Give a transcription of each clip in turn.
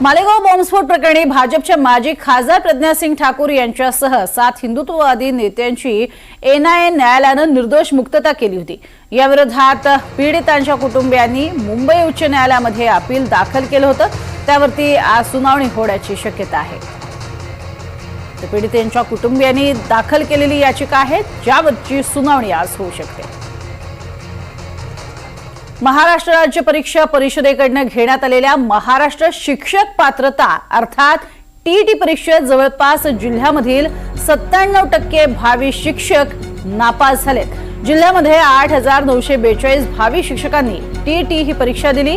मालेगाव बॉम्बस्फोट प्रकरणी भाजपच्या माजी खासदार प्रज्ञासिंग ठाकूर यांच्यासह सात हिंदुत्ववादी नेत्यांची एनआयए न्यायालयानं निर्दोष मुक्तता केली होती. याविरोधात पीडितांच्या कुटुंबियांनी मुंबई उच्च न्यायालयामध्ये अपील दाखल केलं होतं. त्यावरती आज सुनावणी होण्याची शक्यता आहे. तर पीडितांच्या कुटुंबियांनी दाखल केलेली याचिका आहे ज्यावरची सुनावणी आज होऊ शकते. महाराष्ट्र राज्य परीक्षा परिषदेकडनं घेण्यात आलेल्या महाराष्ट्र शिक्षक पात्रता अर्थात टीईटी परीक्षेत जवळपास जिल्ह्यामधील सत्त्याण्णव टक्के भावी शिक्षक नापास झालेत. जिल्ह्यामध्ये आठ हजार नऊशे बेचाळीस भावी शिक्षकांनी टीईटी ही परीक्षा दिली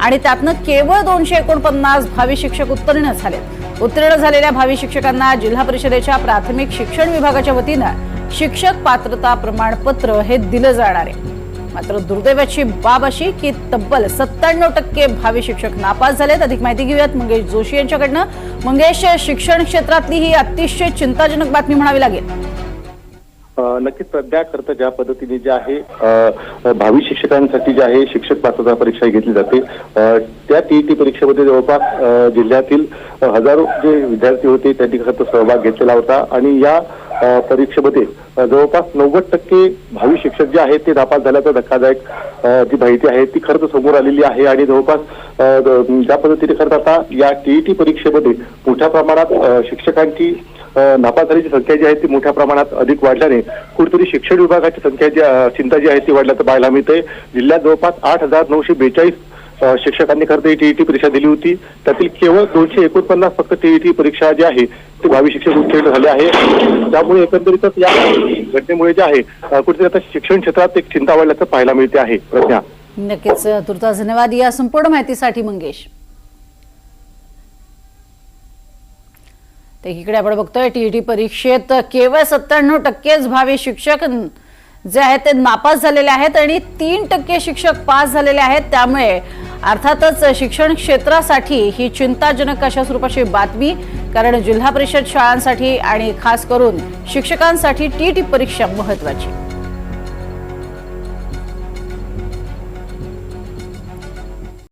आणि त्यातनं केवळ दोनशे एकोणपन्नास भावी शिक्षक उत्तीर्ण झालेत. उत्तीर्ण झालेल्या भावी शिक्षकांना जिल्हा परिषदेच्या प्राथमिक शिक्षण विभागाच्या वतीनं शिक्षक पात्रता प्रमाणपत्र हे दिलं जाणार आहे. मात्र दुर्दैवाची बाब अशी की तब्बल सत्त्याण्णव टक्के भावी शिक्षक नापास झालेत. अधिक माहिती घेऊयात मंगेश जोशी यांच्याकडनं. मंगेश शिक्षण क्षेत्रातली ही अतिशय चिंताजनक बातमी म्हणावी लागेल. नक्कीच सध्या करता ज्या पद्धतीने जे आहे भावी शिक्षकांसाठी जे आहे शिक्षक पात्रता परीक्षा घेतली जाते. त्या टीईटी परीक्षेमध्ये जवळपास जिल्ह्यातील हजारो जे विद्यार्थी होते त्यांनी खरं सहभाग घेतलेला होता. आणि या परीक्षेमध्ये. जवळपास नव्वद टक्के भावी शिक्षक जे आहेत ते नापास झाल्याचा धक्कादायक जी माहिती आहे ती खरंच समोर आलेली आहे आणि जवळपास ज्या पद्धतीने खरं आता या टीईटी परीक्षेमध्ये मोठ्या प्रमाणात शिक्षकांची नापास झाल्याची संख्या जी आहे ती मोठ्या प्रमाणात अधिक वाढल्याने कुठेतरी शिक्षण विभागाची संख्या जी चिंता जी आहे ती वाढल्याचं पाहायला मिळते जिल्ह्यात जवळपास आठ हजार नऊशे बेचाळीस शिक्षकांनी खरं तर टीईटी परीक्षा दिली होती. त्यातील केवळ दोनशे एकोणपन्नास फक्त टीईटी परीक्षा जी आहे ती भावी शिक्षक उत्तीर्ण झाले आहे त्यामुळे एकंदरीतच या घटनेमुळे जे आहे कुठेतरी आता शिक्षण क्षेत्रात एक चिंता वाढल्याचं पाहायला मिळते आहे. प्रज्ञा. नक्कीच तुर्ता धन्यवाद. या संपूर्ण माहितीसाठी मंगेश. तर एकीकडे आपण बघतोय टीईटी परीक्षेत केवळ सत्त्याण्णव टक्केच भावी शिक्षक जे आहेत ते नापास झालेले आहेत आणि तीन टक्के शिक्षक पास झालेले आहेत. त्यामुळे अर्थातच शिक्षण क्षेत्रासाठी ही चिंताजनक अशा स्वरूपाची बातमी कारण जिल्हा परिषद शाळांसाठी आणि खास करून शिक्षकांसाठी टी परीक्षा महत्वाची.